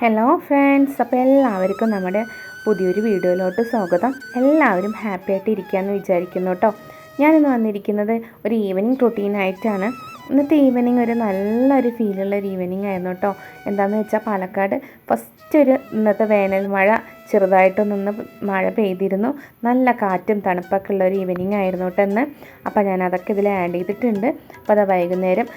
Hello friends അപ്പോൾ എല്ലാവർക്കും നമ്മുടെ പുതിയൊരു വീഡിയോയിലോട്ട് സ്വാഗതം. എല്ലാവരും ഹാപ്പി ആയിട്ട് ഇരിക്കുകയെന്ന് വിചാരിക്കുന്നു കേട്ടോ. ഞാനിന്ന് വന്നിരിക്കുന്നത് ഒരു ഈവനിങ് റൊട്ടീനായിട്ടാണ് ഇന്നത്തെ ഈവനിങ് ഒരു നല്ലൊരു ഫീലുള്ള ഒരു ഈവനിങ് ആയിരുന്നു കേട്ടോ. എന്താണെന്ന് വെച്ചാൽ പാലക്കാട് ഫസ്റ്റ് ഒരു ഇന്നത്തെ വേനൽ മഴ ചെറുതായിട്ടൊന്നൊന്ന് മഴ പെയ്തിരുന്നു. നല്ല കാറ്റും തണുപ്പൊക്കെ ഉള്ള ഒരു ഈവനിങ് ആയിരുന്നു കേട്ടോ ഇന്ന്. അപ്പോൾ ഞാൻ അതൊക്കെ ഇതിൽ ആഡ് ചെയ്തിട്ടുണ്ട്. അപ്പോൾ അത് വൈകുന്നേരം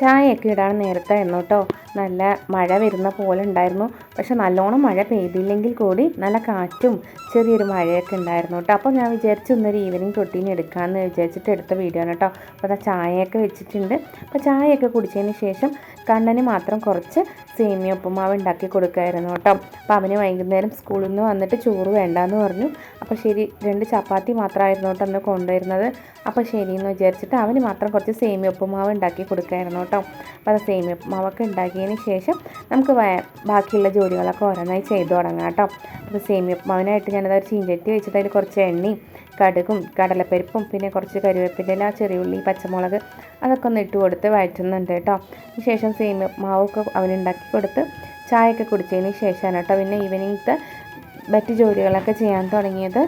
ചായയൊക്കെ ഇടാൻ നേരത്തെ നേരത്തായിരുന്നു കേട്ടോ. നല്ല മഴ വരുന്ന പോലെ ഉണ്ടായിരുന്നു. പക്ഷെ നല്ലോണം മഴ പെയ്തില്ലെങ്കിൽ കൂടി നല്ല കാറ്റും ചെറിയൊരു മഴയൊക്കെ ഉണ്ടായിരുന്നു കേട്ടോ. അപ്പോൾ ഞാൻ വിചാരിച്ചു ഇന്നൊരു ഈവനിങ് റൊട്ടീൻ എടുക്കാമെന്ന് വിചാരിച്ചിട്ട് എടുത്ത വീഡിയോ ആണ് കേട്ടോ. അപ്പോൾ അതാ ചായയൊക്കെ വെച്ചിട്ടുണ്ട്. അപ്പോൾ ചായയൊക്കെ കുടിച്ചതിന് ശേഷം കണ്ണന് മാത്രം കുറച്ച് സേമിയ ഉപ്പുമാവ് ഉണ്ടാക്കി കൊടുക്കുമായിരുന്നു കേട്ടോ. അപ്പോൾ അവന് വൈകുന്നേരം സ്കൂളിൽ നിന്ന് വന്നിട്ട് ചോറ് വേണ്ടാന്ന് പറഞ്ഞു. അപ്പോൾ ശരി രണ്ട് ചപ്പാത്തി മാത്രമായിരുന്നു കേട്ടോ അന്ന് കൊണ്ടുവരുന്നത്. അപ്പോൾ ശരിയെന്ന് വിചാരിച്ചിട്ട് അവന് മാത്രം കുറച്ച് സേമിയ ഉപ്പുമാവ് ഉണ്ടാക്കി കൊടുക്കുമായിരുന്നു കേട്ടോ. അപ്പോൾ അത് സേമിയ മാവൊക്കെ ഉണ്ടാക്കിയതിന് ശേഷം നമുക്ക് ബാക്കിയുള്ള ജോലികളൊക്കെ ഓരോന്നായി ചെയ്തു തുടങ്ങാം കേട്ടോ. അപ്പോൾ സേമിയ മാവിനായിട്ട് ഞാനത് ഒരു ചീഞ്ചട്ടി വെച്ചിട്ട് അതിൽ കുറച്ച് എണ്ണയും കടുകും കടലപ്പരിപ്പും പിന്നെ കുറച്ച് കരുവേപ്പിന്റെ ചെറിയ ചെറിയുള്ളി പച്ചമുളക് അതൊക്കെ ഒന്ന് ഇട്ട് കൊടുത്ത് വഴറ്റുന്നുണ്ട് കേട്ടോ. ശേഷം സേമിയ മാവൊക്കെ അവനുണ്ടാക്കി കൊടുത്ത് ചായയൊക്കെ കുടിച്ചതിന് ശേഷമാണ് കേട്ടോ പിന്നെ ഈവനിങ്ങത്തെ മറ്റ് ജോലികളൊക്കെ ചെയ്യാൻ തുടങ്ങിയത്.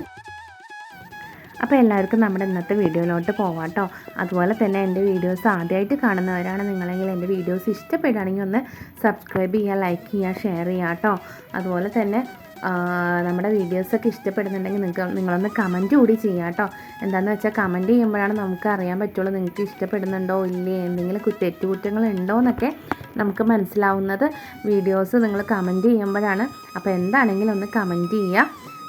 അപ്പോൾ എല്ലാവർക്കും നമ്മുടെ ഇന്നത്തെ വീഡിയോയിലോട്ട് പോവാം കേട്ടോ അതുപോലെ തന്നെ എന്റെ വീഡിയോസ് ആദ്യമായിട്ട് കാണുന്നവരാണ് നിങ്ങളെങ്കിൽ എന്റെ വീഡിയോസ് ഇഷ്ടപ്പെടുകയാണെങ്കിൽ ഒന്ന് സബ്സ്ക്രൈബ് ചെയ്യുക ലൈക്ക് ചെയ്യുക ഷെയർ ചെയ്യുക കേട്ടോ അതുപോലെ തന്നെ നമ്മുടെ വീഡിയോസൊക്കെ ഇഷ്ടപ്പെടുന്നുണ്ടെങ്കിൽ നിങ്ങൾക്ക് നിങ്ങളൊന്ന് കമന്റ് കൂടി ചെയ്യുക കേട്ടോ എന്താണെന്ന് വെച്ചാൽ കമന്റ് ചെയ്യുമ്പോഴാണ് നമുക്ക് അറിയാൻ പറ്റുള്ളൂ നിങ്ങൾക്ക് ഇഷ്ടപ്പെടുന്നുണ്ടോ ഇല്ലേ എന്തെങ്കിലും തെറ്റുകുറ്റങ്ങൾ ഉണ്ടോ എന്നൊക്കെ നമുക്ക് മനസ്സിലാവുന്നത് വീഡിയോസ് നിങ്ങൾ കമന്റ് ചെയ്യുമ്പോഴാണ്. അപ്പോൾ എന്താണെങ്കിലും ഒന്ന് കമന്റ് ചെയ്യുക.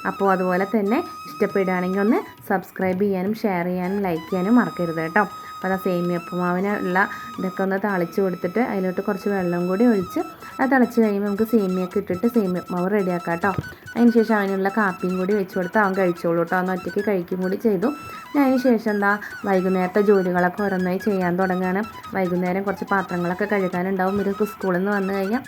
അപ്പോൾ അതുപോലെ തന്നെ ഇഷ്ടപ്പെടുകയാണെങ്കിൽ ഒന്ന് സബ്സ്ക്രൈബ് ചെയ്യാനും ഷെയർ ചെയ്യാനും ലൈക്ക് ചെയ്യാനും മറക്കരുത് കേട്ടോ. അപ്പോൾ അതാ സേമിയ ഉപ്പുമാവിനുള്ള ഇതൊക്കെ ഒന്ന് തളിച്ച് കൊടുത്തിട്ട് അതിലോട്ട് കുറച്ച് വെള്ളം കൂടി ഒഴിച്ച് അത് തളിച്ച് കഴിയുമ്പോൾ നമുക്ക് സേമിയൊക്കെ ഇട്ടിട്ട് സേമിയ ഉപ്പുമാവ് റെഡിയാക്കാം കേട്ടോ. അതിന് ശേഷം അവനുള്ള കാപ്പിയും കൂടി വെച്ച് കൊടുത്ത് അവൻ കഴിച്ചോളൂ കേട്ടോ. അവൻ ഒറ്റയ്ക്ക് കഴിക്കും കൂടി ചെയ്തു. അതിന് ശേഷം എന്താ വൈകുന്നേരത്തെ ജോലികളൊക്കെ ഓരോന്നായി ചെയ്യാൻ തുടങ്ങുകയാണ്. വൈകുന്നേരം കുറച്ച് പാത്രങ്ങളൊക്കെ കഴുകാനുണ്ടാവും. ഇവർക്ക് സ്കൂളിൽ നിന്ന് വന്നു കഴിഞ്ഞാൽ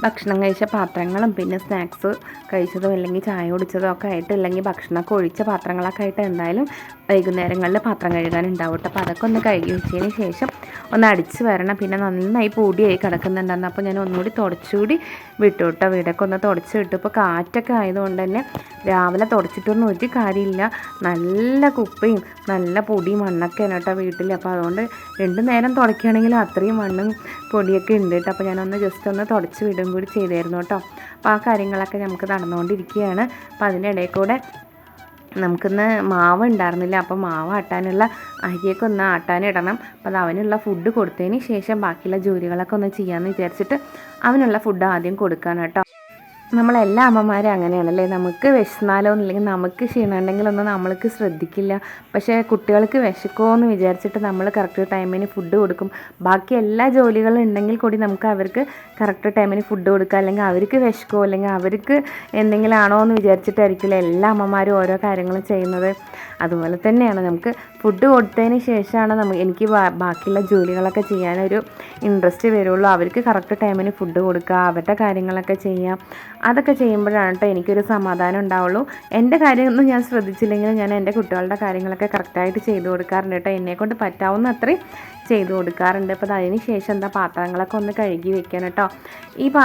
ഭക്ഷണം കഴിച്ച പാത്രങ്ങളും പിന്നെ സ്നാക്സ് കഴിച്ചതും അല്ലെങ്കിൽ ചായ കുടിച്ചതും ഒക്കെ ആയിട്ട് അല്ലെങ്കിൽ ഭക്ഷണമൊക്കെ ഒഴിച്ച പാത്രങ്ങളൊക്കെ ആയിട്ട് എന്തായാലും വൈകുന്നേരങ്ങളിൽ പാത്രം കഴുകാനുണ്ടാവും കേട്ടോ. അപ്പോൾ അതൊക്കെ ഒന്ന് കഴുകി വെച്ചതിന് ശേഷം ഒന്ന് അടിച്ച് വരണം. പിന്നെ നന്നായി പൊടിയായി കിടക്കുന്നുണ്ടായിരുന്നു അപ്പോൾ ഞാൻ ഒന്നുകൂടി തുടച്ചുകൂടി വിട്ടു കേട്ടോ വീടൊക്കെ ഒന്ന് തുടച്ച് വിട്ടു. ഇപ്പോൾ കാറ്റൊക്കെ ആയതുകൊണ്ട് തന്നെ രാവിലെ തുടച്ചിട്ടൊന്നും ഒരു കാര്യമില്ല. നല്ല കുപ്പയും നല്ല പൊടിയും മണ്ണൊക്കെയാണ് കേട്ടോ വീട്ടിൽ അപ്പോൾ അതുകൊണ്ട് രണ്ട് നേരം തുടയ്ക്കുകയാണെങ്കിൽ അത്രയും മണ്ണും പൊടിയൊക്കെ ഉണ്ട് കേട്ടോ. അപ്പോൾ ഞാനൊന്ന് ജസ്റ്റ് ഒന്ന് തുടച്ച് വിടും കൂടി ചെയ്തായിരുന്നു കേട്ടോ. അപ്പോൾ ആ കാര്യങ്ങളൊക്കെ നമുക്ക് നടന്നുകൊണ്ടിരിക്കുകയാണ്. അപ്പോൾ അതിന്റെ ഇടയിൽ കൂടെ നമുക്കിന്ന് മാവ് ഉണ്ടായിരുന്നില്ല അപ്പോൾ മാവ് ആട്ടാനുള്ള അരിയൊക്കെ ഒന്ന് ആട്ടാനിടണം അപ്പോൾ അത് അവനുള്ള ഫുഡ് കൊടുത്തതിന് ശേഷം ബാക്കിയുള്ള ജോലികളൊക്കെ ഒന്ന് ചെയ്യാമെന്ന് വിചാരിച്ചിട്ട് അവനുള്ള ഫുഡ് ആദ്യം കൊടുക്കാൻ കേട്ടോ. നമ്മളെല്ലാ അമ്മമാരും അങ്ങനെയാണല്ലേ? നമുക്ക് വിശന്നാലോ എന്നില്ലെങ്കിൽ നമുക്ക് ക്ഷീണമുണ്ടെങ്കിലൊന്നും നമ്മൾക്ക് ശ്രദ്ധിക്കില്ല. പക്ഷേ കുട്ടികൾക്ക് വിശക്കുമോ എന്ന് വിചാരിച്ചിട്ട് നമ്മൾ കറക്റ്റ് ടൈമിന് ഫുഡ് കൊടുക്കും. ബാക്കി എല്ലാ ജോലികളും ഉണ്ടെങ്കിൽ കൂടി നമുക്ക് അവർക്ക് കറക്റ്റ് ടൈമിന് ഫുഡ് കൊടുക്കുക. അല്ലെങ്കിൽ അവർക്ക് വിശക്കുമോ അല്ലെങ്കിൽ അവർക്ക് എന്തെങ്കിലും ആണോ എന്ന് വിചാരിച്ചിട്ടായിരിക്കില്ല എല്ലാ അമ്മമാരും ഓരോ കാര്യങ്ങളും ചെയ്യുന്നത്? അതുപോലെ തന്നെയാണ് നമുക്ക് ഫുഡ് കൊടുത്തതിന് ശേഷമാണ് നമുക്ക് എനിക്ക് ബാക്കിയുള്ള ജോലികളൊക്കെ ചെയ്യാനൊരു ഇൻട്രസ്റ്റ് വരുള്ളൂ. അവർക്ക് കറക്റ്റ് ടൈമിന് ഫുഡ് കൊടുക്കുക അവരുടെ കാര്യങ്ങളൊക്കെ ചെയ്യാം. അതൊക്കെ ചെയ്യുമ്പോഴാണ് കേട്ടോ എനിക്കൊരു സമാധാനം ഉണ്ടാവുള്ളൂ. എന്റെ കാര്യമൊന്നും ഞാൻ ശ്രദ്ധിച്ചില്ലെങ്കിലും ഞാൻ എന്റെ കുട്ടികളുടെ കാര്യങ്ങളൊക്കെ കറക്റ്റായിട്ട് ചെയ്തു കൊടുക്കാറുണ്ട് കേട്ടോ എന്നെക്കൊണ്ട് പറ്റാവുന്ന അത്രയും ചെയ്തു കൊടുക്കാറുണ്ട്. അപ്പോൾ അതിന് ശേഷം എന്താ പാത്രങ്ങളൊക്കെ ഒന്ന് കഴുകി വെക്കണം കേട്ടോ. ഈ പാ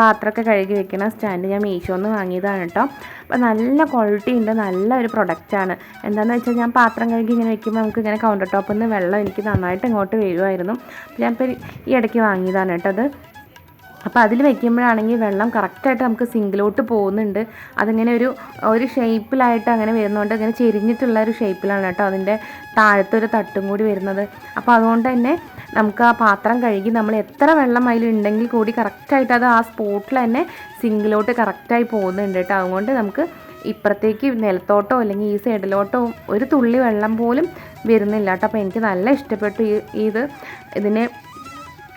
പാത്രമൊക്കെ കഴുകി വെക്കണ സ്റ്റാൻഡ് ഞാൻ മീഷോന്ന് വാങ്ങിയതാണ് കേട്ടോ. അപ്പോൾ നല്ല ക്വാളിറ്റി ഉണ്ട്. നല്ല ഒരു പ്രൊഡക്റ്റാണ് എന്താണെന്ന് വെച്ചാൽ ഞാൻ പാത്രം കഴുകി ഇങ്ങനെ വെക്കുമ്പോൾ നമുക്ക് ഇങ്ങനെ കൗണ്ടർ ടോപ്പിൽ നിന്ന് വെള്ളം എനിക്ക് നന്നായിട്ട് ഇങ്ങോട്ട് വീഴുമായിരുന്നു അപ്പോൾ ഞാൻ ഇപ്പോൾ ഈ ഇടയ്ക്ക് വാങ്ങിയതാണ് കേട്ടോ അത്. അപ്പോൾ അതിൽ വെക്കുമ്പോഴാണെങ്കിൽ വെള്ളം കറക്റ്റായിട്ട് നമുക്ക് സിങ്കിലോട്ട് പോകുന്നുണ്ട്. അതിങ്ങനെ ഒരു ഒരു ഷേപ്പിലായിട്ട് അങ്ങനെ വരുന്നതുകൊണ്ട് അങ്ങനെ ചെരിഞ്ഞിട്ടുള്ള ഒരു ഷേപ്പിലാണ് കേട്ടോ അതിന്റെ താഴത്തെ ഒരു തട്ടും കൂടി വരുന്നത്. അപ്പോൾ അതുകൊണ്ട് തന്നെ നമുക്ക് ആ പാത്രം കഴുകി നമ്മൾ എത്ര വെള്ളം അതിൽ ഉണ്ടെങ്കിൽ കൂടി കറക്റ്റായിട്ട് അത് ആ സ്പോട്ടിൽ തന്നെ സിങ്കിലോട്ട് കറക്റ്റായി പോകുന്നുണ്ട് കേട്ടോ. അതുകൊണ്ട് നമുക്ക് ഇപ്പുറത്തേക്ക് നിലത്തോട്ടോ അല്ലെങ്കിൽ ഈ സൈഡിലോട്ടോ ഒരു തുള്ളി വെള്ളം പോലും വരുന്നില്ല കേട്ടോ. അപ്പോൾ എനിക്ക് നല്ല ഇഷ്ടപ്പെട്ടു ഈ ഇത്. ഇതിന്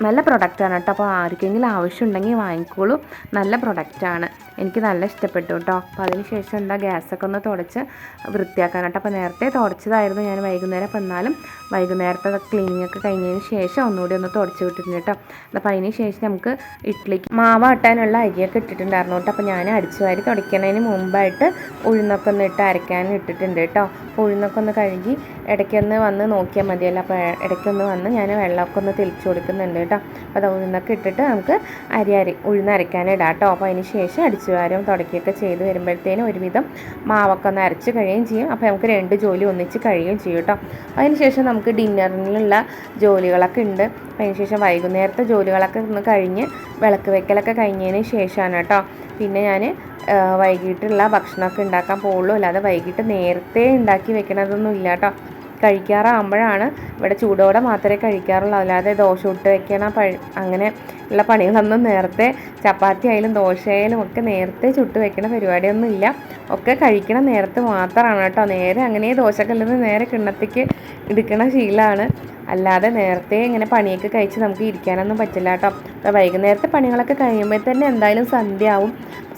നല്ല പ്രൊഡക്റ്റാണ് കേട്ടോ. അപ്പോൾ ആർക്കെങ്കിലും ആവശ്യമുണ്ടെങ്കിൽ വാങ്ങിക്കോളൂ. നല്ല പ്രൊഡക്റ്റാണ് എനിക്ക് നല്ല ഇഷ്ടപ്പെട്ടു കേട്ടോ. അപ്പോൾ അതിന് ശേഷം എന്താ ഗ്യാസൊക്കെ ഒന്ന് തുടച്ച് വൃത്തിയാക്കാൻ കേട്ടോ അപ്പോൾ നേരത്തെ തുടച്ചതായിരുന്നു ഞാൻ വൈകുന്നേരം. അപ്പോൾ എന്നാലും വൈകുന്നേരത്തെ ക്ലീനിങ് ഒക്കെ കഴിഞ്ഞതിന് ശേഷം ഒന്നുകൂടി ഒന്ന് തുടച്ച് വിട്ടിട്ടുണ്ട് കേട്ടോ. അപ്പോൾ അതിന് ശേഷം നമുക്ക് ഇഡ്ഡലിക്ക് മാവ് ആട്ടാനുള്ള അരിയൊക്കെ ഇട്ടിട്ടുണ്ടായിരുന്നു കേട്ടോ. അപ്പോൾ ഞാൻ അടിച്ചു വാരി തുടയ്ക്കുന്നതിന് മുമ്പായിട്ട് ഉഴുന്നൊക്കെ ഒന്ന് ഇട്ട് അരയ്ക്കാൻ ഇട്ടിട്ടുണ്ട് കേട്ടോ. അപ്പോൾ ഉഴുന്നൊക്കെ ഒന്ന് കഴുകി ഇടയ്ക്കൊന്ന് വന്ന് നോക്കിയാൽ മതിയല്ലോ. അപ്പോൾ ഇടയ്ക്കൊന്ന് വന്ന് ഞാൻ വെള്ളമൊക്കെ ഒന്ന് തെളിച്ച് കൊടുക്കുന്നുണ്ട് കേട്ടോ. അപ്പോൾ അത് ഉഴുന്നൊക്കെ ഇട്ടിട്ട് നമുക്ക് അരി അരി ഉഴുന്ന് ഇടാം കേട്ടോ. അപ്പോൾ അതിന് ശേഷം അടിച്ചു വാരും തുടക്കുകയൊക്കെ ചെയ്ത് വരുമ്പോഴത്തേനും ഒരുവിധം മാവൊക്കെ ഒന്ന് കഴിയുകയും ചെയ്യും. അപ്പോൾ നമുക്ക് രണ്ട് ജോലി ഒന്നിച്ച് കഴിയുകയും ചെയ്യും കേട്ടോ. അതിനുശേഷം നമുക്ക് ഡിന്നറിനുള്ള ജോലികളൊക്കെ ഉണ്ട്. അതിനുശേഷം അതിന് വൈകുന്നേരത്തെ ജോലികളൊക്കെ ഒന്ന് കഴിഞ്ഞ് വിളക്ക് വെക്കലൊക്കെ കഴിഞ്ഞതിന് ശേഷമാണ് കേട്ടോ. പിന്നെ ഞാൻ വൈകിട്ടുള്ള ഭക്ഷണമൊക്കെ ഉണ്ടാക്കാൻ പോവുള്ളൂ അല്ലാതെ വൈകിട്ട് നേരത്തെ ഉണ്ടാക്കി വെക്കണതൊന്നും ഇല്ല കേട്ടോ. കഴിക്കാറാകുമ്പോഴാണ് ഇവിടെ ചൂടോടെ മാത്രമേ കഴിക്കാറുള്ളൂ. അല്ലാതെ ദോശ ഇട്ട് വെക്കണ പഴ അങ്ങനെ ഉള്ള പണികളൊന്നും നേരത്തെ ചപ്പാത്തി ആയാലും ദോശ ആയാലും ഒക്കെ നേരത്തെ ചുട്ട് വെക്കണ പരിപാടിയൊന്നും ഇല്ല ഒക്കെ കഴിക്കണ നേരത്തെ മാത്രമാണ് കേട്ടോ. നേരെ അങ്ങനെ ദോശക്കല്ലിൽ നിന്ന് നേരെ കിണ്ണത്തേക്ക് എടുക്കണ ശീലമാണ് അല്ലാതെ നേരത്തെ ഇങ്ങനെ പണിയൊക്കെ കഴിച്ച് നമുക്ക് ഇരിക്കാനൊന്നും പറ്റില്ല കേട്ടോ. അപ്പോൾ വൈകുന്നേരത്തെ പണികളൊക്കെ കഴിയുമ്പോൾ തന്നെ എന്തായാലും സന്ധ്യ ആവും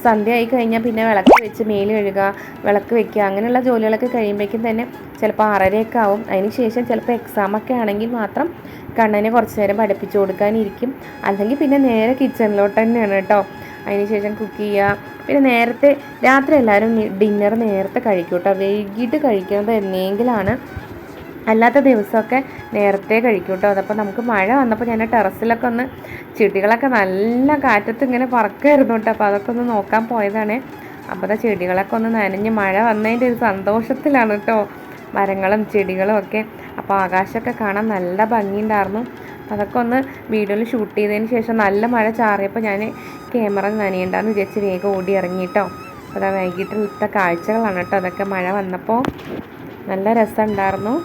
സന്ധ്യ ആയി കഴിഞ്ഞാൽ പിന്നെ വിളക്ക് വെച്ച് മേൽ കഴുകുക വിളക്ക് വെക്കുക അങ്ങനെയുള്ള ജോലികളൊക്കെ കഴിയുമ്പോഴേക്കും തന്നെ ചിലപ്പോൾ ആറരയൊക്കെ ആവും. അതിന് ശേഷം ചിലപ്പോൾ എക്സാമൊക്കെ ആണെങ്കിൽ മാത്രം കണ്ണനെ കുറച്ച് നേരം പഠിപ്പിച്ചു കൊടുക്കാനിരിക്കും. അല്ലെങ്കിൽ പിന്നെ നേരെ കിച്ചണിലോട്ട് തന്നെയാണ് കേട്ടോ. അതിന് ശേഷം കുക്ക് ചെയ്യുക പിന്നെ നേരത്തെ രാത്രി എല്ലാവരും ഡിന്നർ നേരത്തെ കഴിക്കും കേട്ടോ. വൈകിട്ട് കഴിക്കുന്നത് എന്നെങ്കിലാണ് അല്ലാത്ത ദിവസമൊക്കെ നേരത്തെ കഴിക്കും കേട്ടോ അതപ്പോൾ നമുക്ക് മഴ വന്നപ്പോൾ ഞാൻ ടെറസിലൊക്കെ ഒന്ന് ചെടികളൊക്കെ നല്ല കാറ്റത്ത് ഇങ്ങനെ പറക്കായിരുന്നു കേട്ടോ. അപ്പോൾ അതൊക്കെ ഒന്ന് നോക്കാൻ പോയതാണ്. അപ്പോൾ ആ ചെടികളൊക്കെ ഒന്ന് നനഞ്ഞ് മഴ വന്നതിന്റെ ഒരു സന്തോഷത്തിലാണ് കേട്ടോ. മരങ്ങളും ചെടികളും ഒക്കെ. അപ്പോൾ ആകാശമൊക്കെ കാണാൻ നല്ല ഭംഗിയുണ്ടായിരുന്നു. അതൊക്കെ ഒന്ന് വീഡിയോയിൽ ഷൂട്ട് ചെയ്തതിന് ശേഷം നല്ല മഴ ചാറിയപ്പോൾ ഞാൻ ക്യാമറ നനയണ്ടെന്ന് വിചാരിച്ച് വേഗം ഓടി ഇറങ്ങിയിട്ടോ അപ്പോൾ അതാ വൈകിട്ടുള്ള കാഴ്ചകളാണ് കേട്ടോ. അതൊക്കെ മഴ വന്നപ്പോൾ നല്ല രസമുണ്ടായിരുന്നു.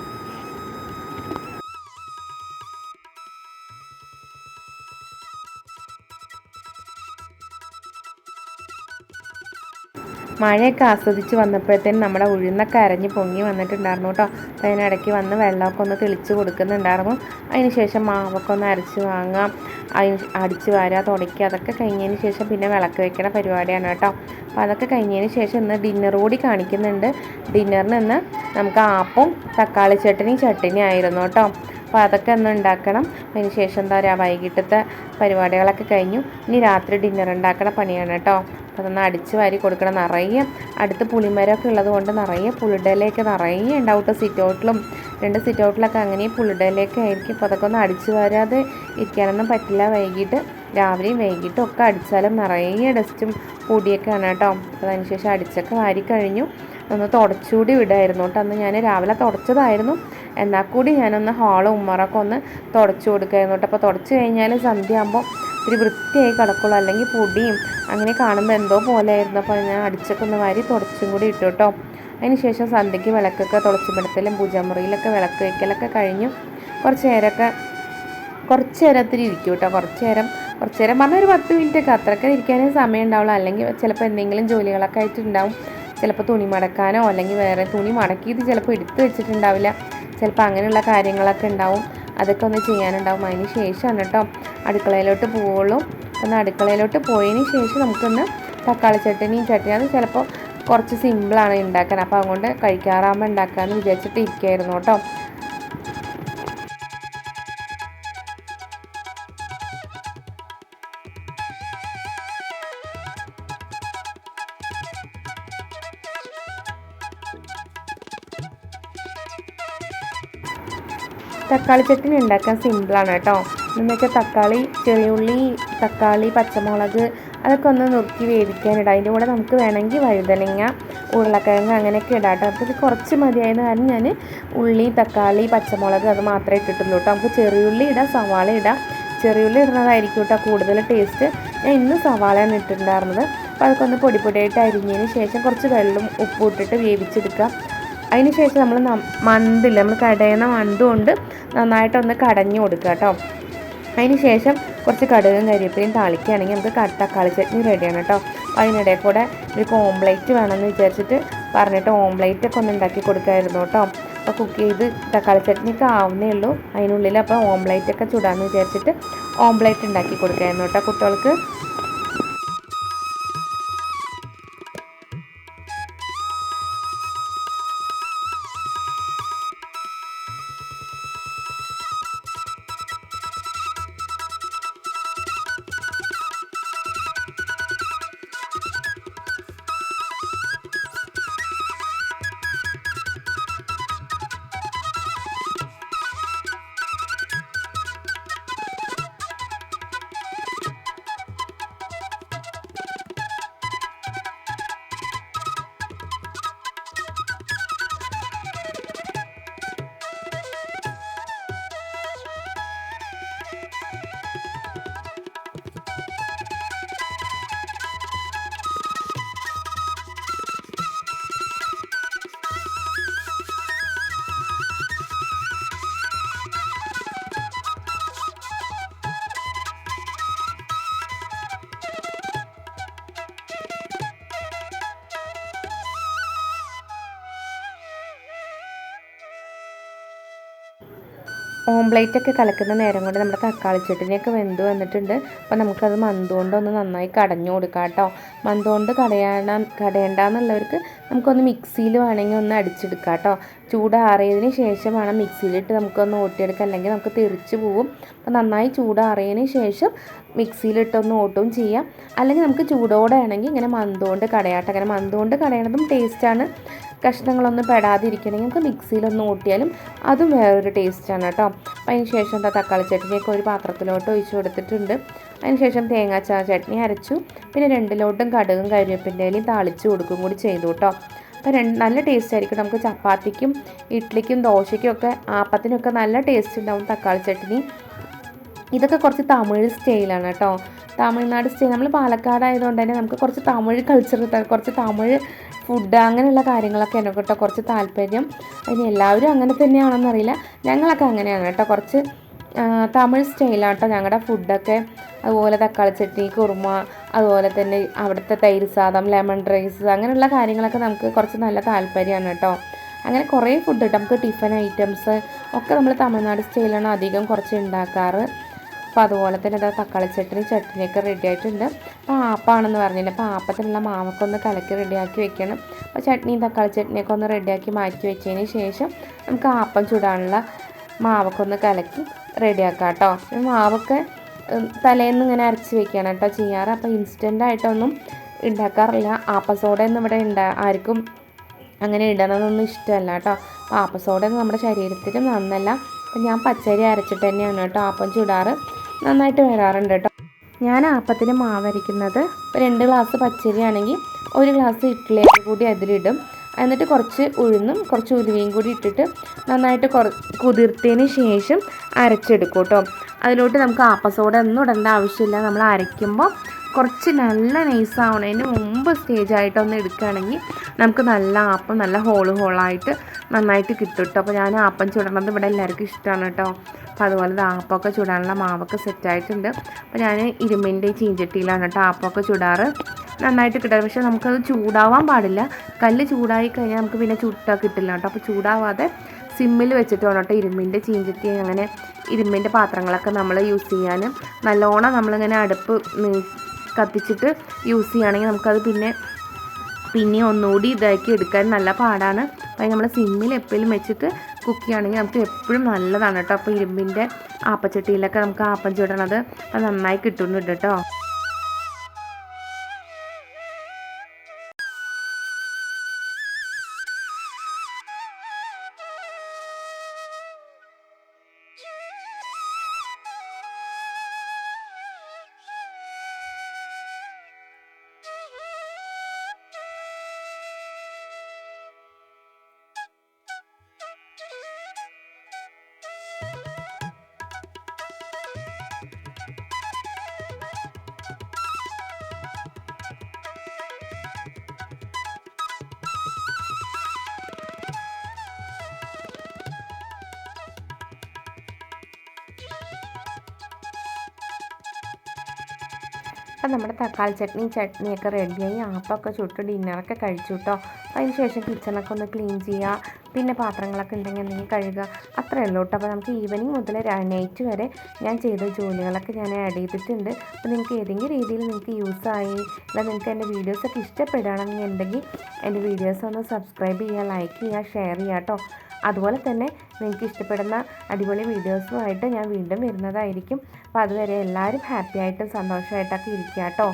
മഴയൊക്കെ ആസ്വദിച്ച് വന്നപ്പോഴത്തേനും നമ്മുടെ ഉഴുന്നൊക്കെ അരഞ്ഞ് പൊങ്ങി വന്നിട്ടുണ്ടായിരുന്നു കേട്ടോ. അതിനിടയ്ക്ക് വന്ന് വെള്ളമൊക്കെ ഒന്ന് തെളിച്ച് കൊടുക്കുന്നുണ്ടായിരുന്നു. അതിന് ശേഷം മാവൊക്കെ ഒന്ന് അരച്ച് വാങ്ങാം. അതിന് അടിച്ച് വാരുക തുടയ്ക്കുക അതൊക്കെ കഴിഞ്ഞതിന് ശേഷം പിന്നെ വിളക്ക് വെക്കണ പരിപാടിയാണ് കേട്ടോ. അപ്പോൾ അതൊക്കെ കഴിഞ്ഞതിന് ശേഷം ഇന്ന് ഡിന്നർ കൂടി കാണിക്കുന്നുണ്ട്. ഡിന്നറിന് ഇന്ന് നമുക്ക് ആപ്പും തക്കാളി ചട്ടിനി ചട്ടിനി ആയിരുന്നു കേട്ടോ. അപ്പോൾ അതൊക്കെ ഒന്ന് ഉണ്ടാക്കണം. അതിന് ശേഷം എന്താ പറയുക വൈകിട്ടത്തെ പരിപാടികളൊക്കെ കഴിഞ്ഞു. ഇനി രാത്രി ഡിന്നർ ഉണ്ടാക്കണ പണിയാണ് കേട്ടോ. അപ്പോൾ അതൊന്ന് അടിച്ച് വാരി കൊടുക്കണം. നിറയെ അടുത്ത് പുളിമരമൊക്കെ ഉള്ളത് കൊണ്ട് നിറയെ പുളിടയിലേക്ക് നിറയെ ഉണ്ടാവും കേട്ടോ സിറ്റ് ഔട്ടിലും. രണ്ട് സിറ്റ് ഔട്ടിലൊക്കെ അങ്ങനെ പുളിഡലയൊക്കെ ആയിരിക്കും. അപ്പോൾ അതൊക്കെ ഒന്ന് അടിച്ച് വരാതെ ഇരിക്കാനൊന്നും പറ്റില്ല. വൈകിട്ട് രാവിലെയും വൈകിട്ടും ഒക്കെ അടിച്ചാലും നിറയെ ഡസ്റ്റും പൊടിയൊക്കെയാണ് കേട്ടോ. അപ്പോൾ അതിനുശേഷം അടിച്ചൊക്കെ വാരി കഴിഞ്ഞു. ഒന്ന് തുടച്ചുകൂടി വിടായിരുന്നു കേട്ടോ. അന്ന് ഞാൻ രാവിലെ തുടച്ചതായിരുന്നു. എന്നാൽ കൂടി ഞാനൊന്ന് ഹാളും ഉമ്മറൊക്കെ ഒന്ന് തുടച്ചു കൊടുക്കായിരുന്നു കേട്ടോ. അപ്പോൾ തുടച്ച് കഴിഞ്ഞാൽ സന്ധ്യ ആകുമ്പോൾ ഇത്തിരി വൃത്തിയായി കിടക്കുള്ളൂ. അല്ലെങ്കിൽ പൊടിയും അങ്ങനെ കാണുമ്പോൾ എന്തോ പോലെ ആയിരുന്നു അപ്പോൾ ഞാൻ അടിച്ചൊക്കെ ഒന്ന് വാരി തുടച്ചും കൂടി ഇട്ടു കേട്ടോ അതിന് ശേഷം സന്ധ്യയ്ക്ക് വിളക്കൊക്കെ തുളച്ചുപിടുത്തലും പൂജാമുറിയിലൊക്കെ വിളക്ക് വയ്ക്കലൊക്കെ കഴിഞ്ഞു. കുറച്ച് നേരമൊക്കെ കുറച്ച് നേരത്തിന് ഇരിക്കും കേട്ടോ കുറച്ച് നേരം കുറച്ച് നേരം പറഞ്ഞാൽ ഒരു പത്ത് മിനിറ്റ് ഒക്കെ. അത്രയൊക്കെ ഇരിക്കാനേ സമയം ഉണ്ടാവുള്ളൂ. അല്ലെങ്കിൽ ചിലപ്പോൾ എന്തെങ്കിലും ജോലികളൊക്കെ ആയിട്ടുണ്ടാവും. ചിലപ്പോൾ തുണി മടക്കാനോ അല്ലെങ്കിൽ വേറെ തുണി മടക്കിയിട്ട് ചിലപ്പോൾ എടുത്ത് വെച്ചിട്ടുണ്ടാവില്ല. ചിലപ്പോൾ അങ്ങനെയുള്ള കാര്യങ്ങളൊക്കെ ഉണ്ടാവും. അതൊക്കെ ഒന്ന് ചെയ്യാനുണ്ടാവും. അതിന് ശേഷമാണ് കേട്ടോ അടുക്കളയിലോട്ട് പോവുള്ളൂ. ഒന്ന് അടുക്കളയിലോട്ട് പോയതിന് ശേഷം നമുക്കൊന്ന് തക്കാളി ചട്ടനിയും ചട്ടനി അത് ചിലപ്പോൾ കുറച്ച് സിമ്പിളാണ് ഉണ്ടാക്കാൻ. അപ്പോൾ അതുകൊണ്ട് കഴിക്കാറാകുമ്പോൾ ഉണ്ടാക്കാമെന്ന് വിചാരിച്ചിട്ട് ഇരിക്കുമായിരുന്നു കേട്ടോ. തക്കാളി ചട്ടിനി ഉണ്ടാക്കാൻ സിമ്പിളാണ് കേട്ടോ. എന്ന് വെച്ചാൽ തക്കാളി ചെറിയ ഉള്ളി തക്കാളി പച്ചമുളക് അതൊക്കെ ഒന്ന് നുറുക്കി വേവിക്കാനിടാം. അതിന്റെ കൂടെ നമുക്ക് വേണമെങ്കിൽ വഴുതനങ്ങ ഉരുളക്കിഴങ്ങ് അങ്ങനെയൊക്കെ ഇടാം കേട്ടോ. അപ്പോൾ കുറച്ച് മതിയായത് കാരണം ഞാൻ ഉള്ളി തക്കാളി പച്ചമുളക് അത് മാത്രമേ ഇട്ടിട്ടുള്ളൂ കേട്ടോ. നമുക്ക് ചെറിയുള്ളി ഇടാം സവാള ഇടാം. ചെറിയുള്ളി ഇടുന്നതായിരിക്കും കേട്ടോ കൂടുതൽ ടേസ്റ്റ്. ഞാൻ ഇന്ന് സവാളയാണ് ഇട്ടിട്ടുണ്ടായിരുന്നത്. അപ്പോൾ അതൊക്കെ ഒന്ന് പൊടി പൊടിയായിട്ട് അരിഞ്ഞതിന് ശേഷം കുറച്ച് വെള്ളം ഉപ്പും ഇട്ടിട്ട് വേവിച്ചെടുക്കാം. അതിന് ശേഷം നമ്മൾ മണ്ടില്ല നമ്മൾ കടയുന്ന മണ്ട് കൊണ്ട് നന്നായിട്ടൊന്ന് കടഞ്ഞു കൊടുക്കുക കേട്ടോ. അതിന് ശേഷം കുറച്ച് കടുകും കരിവേപ്പിലയും താളിക്കുകയാണെങ്കിൽ നമുക്ക് ക- തക്കാളി ചട്നി റെഡിയാണ് കേട്ടോ. അതിനിടയിൽ കൂടെ ഒരു ഓംപ്ലേറ്റ് വേണമെന്ന് വിചാരിച്ചിട്ട് പറഞ്ഞിട്ട് ഓംപ്ലേറ്റ് ഒക്കെ ഒന്ന് ഉണ്ടാക്കി കൊടുക്കായിരുന്നു കേട്ടോ. അപ്പോൾ കുക്ക് ചെയ്ത് തക്കാളി ചട്നിയൊക്കെ ആവുന്നേ ഉള്ളൂ. അതിനുള്ളിൽ അപ്പോൾ ഓംപ്ലേറ്റ് ഒക്കെ ചുടാമെന്ന് വിചാരിച്ചിട്ട് ഓംപ്ലേറ്റ് ഉണ്ടാക്കി കൊടുക്കായിരുന്നു കേട്ടോ കുട്ടികൾക്ക്. ഓംപ്ലേറ്റ് ഒക്കെ കലക്കുന്ന നേരം കൊണ്ട് നമ്മുടെ തക്കാളി ചട്ടിനിയൊക്കെ വെന്ത് വന്നിട്ടുണ്ട്. അപ്പോൾ നമുക്കത് മന്തുകൊണ്ട് ഒന്ന് നന്നായി കടഞ്ഞു കൊടുക്കാം കേട്ടോ. മന്തുകൊണ്ട് കടയാണ കടയേണ്ടെന്നുള്ളവർക്ക് നമുക്കൊന്ന് മിക്സിയിൽ വേണമെങ്കിൽ ഒന്ന് അടിച്ചെടുക്കാം കേട്ടോ. ചൂടാറിയതിന് ശേഷം വേണം മിക്സിയിലിട്ട് നമുക്കൊന്ന് ഓട്ടിയെടുക്കാം. അല്ലെങ്കിൽ നമുക്ക് തെറിച്ച് പോവും. അപ്പോൾ നന്നായി ചൂടാറിയതിന് ശേഷം മിക്സിയിലിട്ടൊന്ന് ഓട്ടും ചെയ്യാം. അല്ലെങ്കിൽ നമുക്ക് ചൂടോടെ ആണെങ്കിൽ ഇങ്ങനെ മന്തുകൊണ്ട് കടയാട്ടം അങ്ങനെ മന്തുകൊണ്ട് കടയണതും ടേസ്റ്റാണ് കഷ്ണങ്ങളൊന്നും പെടാതിരിക്കണമെങ്കിൽ നമുക്ക് മിക്സിയിലൊന്ന് ഓട്ടിയാലും അതും വേറൊരു ടേസ്റ്റാണ് കേട്ടോ. അപ്പം അതിന് ശേഷം എന്താ തക്കാളി ചട്നിയൊക്കെ ഒരു പാത്രത്തിലോട്ട് ഒഴിച്ചു കൊടുത്തിട്ടുണ്ട്. അതിന് ശേഷം തേങ്ങാച്ചാ ചട്നി അരച്ചു. പിന്നെ രണ്ടിലോട്ടും കടുകും കരിവേപ്പിന്റെ താളിച്ചു താളിച്ച് കൊടുക്കും കൂടി ചെയ്തു കേട്ടോ. അപ്പോൾ രണ്ട് നല്ല ടേസ്റ്റ് ആയിരിക്കും. നമുക്ക് ചപ്പാത്തിക്കും ഇഡ്ഡലിക്കും ദോശയ്ക്കും ഒക്കെ ആപ്പത്തിനൊക്കെ നല്ല ടേസ്റ്റ് ഉണ്ടാവും തക്കാളി ചട്നി. ഇതൊക്കെ കുറച്ച് തമിഴ് സ്റ്റൈലാണ് കേട്ടോ. തമിഴ്നാട് സ്റ്റൈൽ. നമ്മൾ പാലക്കാട് ആയതുകൊണ്ട് തന്നെ നമുക്ക് കുറച്ച് തമിഴ് കൾച്ചർ കുറച്ച് തമിഴ് ഫുഡ് അങ്ങനെയുള്ള കാര്യങ്ങളൊക്കെ എന്നെ കേട്ടോ കുറച്ച് താല്പര്യം. അതിന് എല്ലാവരും അങ്ങനെ തന്നെയാണെന്നറിയില്ല ഞങ്ങളൊക്കെ അങ്ങനെയാണ് കേട്ടോ. കുറച്ച് തമിഴ് സ്റ്റൈലാണ് കേട്ടോ ഞങ്ങളുടെ ഫുഡൊക്കെ അതുപോലെ തക്കാളി ചട്നി കുറുമ അതുപോലെ തന്നെ അവിടുത്തെ തൈര് സാദം ലെമൺ റൈസ് അങ്ങനെയുള്ള കാര്യങ്ങളൊക്കെ നമുക്ക് കുറച്ച് നല്ല താല്പര്യമാണ് കേട്ടോ. അങ്ങനെ കുറേ ഫുഡ് കിട്ടും നമുക്ക് ടിഫിൻ ഐറ്റംസ് ഒക്കെ നമ്മൾ തമിഴ്നാട് സ്റ്റൈലാണ് അധികം കുറച്ച് ഉണ്ടാക്കാറ്. അപ്പോൾ അതുപോലെ തന്നെ ഇതാ തക്കാളി ചട്ടിനി ചട്ടിനിയൊക്കെ റെഡി ആയിട്ടുണ്ട്. അപ്പോൾ ആപ്പാണെന്ന് പറഞ്ഞില്ല. അപ്പോൾ ആപ്പത്തിനുള്ള ഒന്ന് കലക്കി റെഡിയാക്കി വെക്കണം. അപ്പോൾ ചട്നിയും തക്കാളി ചട്നിയൊക്കെ ഒന്ന് റെഡിയാക്കി മാറ്റി വെച്ചതിന് ശേഷം നമുക്ക് ആപ്പം ചൂടാനുള്ള മാവൊക്കെ ഒന്ന് കലക്കി റെഡിയാക്കാം കേട്ടോ. മാവൊക്കെ തലേന്ന് ഇങ്ങനെ അരച്ച് വെക്കുകയാണ് കേട്ടോ ചെയ്യാറ്. അപ്പോൾ ഇൻസ്റ്റന്റ് ആയിട്ടൊന്നും ഉണ്ടാക്കാറില്ല ആപ്പസോഡയൊന്നും ഇവിടെ ഉണ്ടാ ആർക്കും അങ്ങനെ ഇടണമെന്നൊന്നും ഇഷ്ടമല്ല കേട്ടോ. അപ്പോൾ ആപ്പസോഡ നമ്മുടെ ശരീരത്തിനും നന്നല്ല. അപ്പം ഞാൻ പച്ചരി അരച്ചിട്ട് തന്നെയാണ് കേട്ടോ ആപ്പം ചുടാറ്. നന്നായിട്ട് വരാറുണ്ട് കേട്ടോ ഞാൻ ആപ്പത്തിന് മാവരിക്കുന്നത് രണ്ട് ഗ്ലാസ് പച്ചരി ആണെങ്കിൽ ഒരു ഗ്ലാസ് ഇഡ്ഡലി കൂടി അതിലിടും. എന്നിട്ട് കുറച്ച് ഉഴുന്നും കുറച്ച് ഉലുവയും കൂടി ഇട്ടിട്ട് നന്നായിട്ട് കുറ കുതിർത്തതിന് ശേഷം അരച്ചെടുക്കും കേട്ടോ അതിലോട്ട് നമുക്ക് ആപ്പസോഡ ഒന്നും ഇടേണ്ട ആവശ്യമില്ല. നമ്മൾ അരയ്ക്കുമ്പോൾ കുറച്ച് നല്ല നൈസ് ആവണതിന് മുമ്പ് സ്റ്റേജ് ആയിട്ടൊന്ന് എടുക്കുകയാണെങ്കിൽ നമുക്ക് നല്ല ആപ്പം നല്ല ഹോൾ ഹോളായിട്ട് നന്നായിട്ട് കിട്ടും കേട്ടോ അപ്പോൾ ഞാൻ ആപ്പം ചുടണത് ഇവിടെ എല്ലാവർക്കും ഇഷ്ടമാണ് കേട്ടോ അപ്പോൾ അതുപോലെ താപ്പൊക്കെ ചുടാനുള്ള മാവൊക്കെ സെറ്റായിട്ടുണ്ട് അപ്പോൾ ഞാൻ ഇരുമ്പിന്റെ ചീഞ്ചട്ടിയിലാണ് കേട്ടോ ആപ്പമൊക്കെ ചുടാറ്. നന്നായിട്ട് കിട്ടാറ് പക്ഷേ നമുക്കത് ചൂടാവാൻ പാടില്ല. കല്ല് ചൂടായി കഴിഞ്ഞാൽ നമുക്ക് പിന്നെ ചുട്ടാ കിട്ടില്ല കേട്ടോ. അപ്പോൾ ചൂടാവാതെ സിമ്മിൽ വെച്ചിട്ട് വേണം കേട്ടോ ഇരുമ്പിന്റെ ചീഞ്ചട്ടി അങ്ങനെ ഇരുമ്പിന്റെ പാത്രങ്ങളൊക്കെ നമ്മൾ യൂസ് ചെയ്യാൻ നല്ലോണം നമ്മളിങ്ങനെ അടുപ്പ് കത്തിച്ചിട്ട് യൂസ് ചെയ്യുകയാണെങ്കിൽ നമുക്കത് പിന്നെ പിന്നെ ഒന്നുകൂടി ഇതാക്കി എടുക്കാൻ നല്ല പാടാണ്. അപ്പോൾ നമ്മൾ സിമ്മിൽ എപ്പോഴും വെച്ചിട്ട് കുക്ക് ചെയ്യുകയാണെങ്കിൽ നമുക്ക് എപ്പോഴും നല്ലതാണ് കേട്ടോ. അപ്പോൾ ഇരുമ്പിന്റെ ആപ്പച്ചട്ടിയിലൊക്കെ നമുക്ക് ആപ്പം ചുടണത്. അത് നന്നായി കിട്ടുന്നുണ്ട് കേട്ടോ. അപ്പം നമ്മുടെ തക്കാളി ചട്നി ചട്നിയൊക്കെ റെഡിയായി ആപ്പൊക്കെ ചുട്ട് ഡിന്നറൊക്കെ കഴിച്ചു കേട്ടോ അതിന് ശേഷം കിച്ചണൊക്കെ ഒന്ന് ക്ലീൻ ചെയ്യുക പിന്നെ പാത്രങ്ങളൊക്കെ ഉണ്ടെങ്കിൽ എന്തെങ്കിലും കഴുകുക അത്രയേ ഉള്ളൂ കേട്ടോ അപ്പോൾ നമുക്ക് ഈവനിങ് മുതൽ നൈറ്റ് വരെ ഞാൻ ചെയ്ത ജോലികളൊക്കെ ഞാൻ ആഡ് ചെയ്തിട്ടുണ്ട്. അപ്പോൾ നിങ്ങൾക്ക് ഏതെങ്കിലും രീതിയിൽ നിങ്ങൾക്ക് യൂസ് ആയി അല്ല നിങ്ങൾക്ക് എന്റെ വീഡിയോസൊക്കെ ഇഷ്ടപ്പെടുകയാണെന്നുണ്ടെങ്കിൽ എന്റെ വീഡിയോസ് ഒന്ന് സബ്സ്ക്രൈബ് ചെയ്യുക ലൈക്ക് ചെയ്യുക ഷെയർ ചെയ്യുക കേട്ടോ അതുപോലെ തന്നെ നിങ്ങൾക്ക് ഇഷ്ടപ്പെടുന്ന അടിപൊളി വീഡിയോസുമായിട്ട് ഞാൻ വീണ്ടും വരുന്നതായിരിക്കും. അപ്പോൾ അതുവരെ എല്ലാവരും ഹാപ്പി ആയിട്ടും സന്തോഷമായിട്ടൊക്കെ ഇരിക്കുക കേട്ടോ.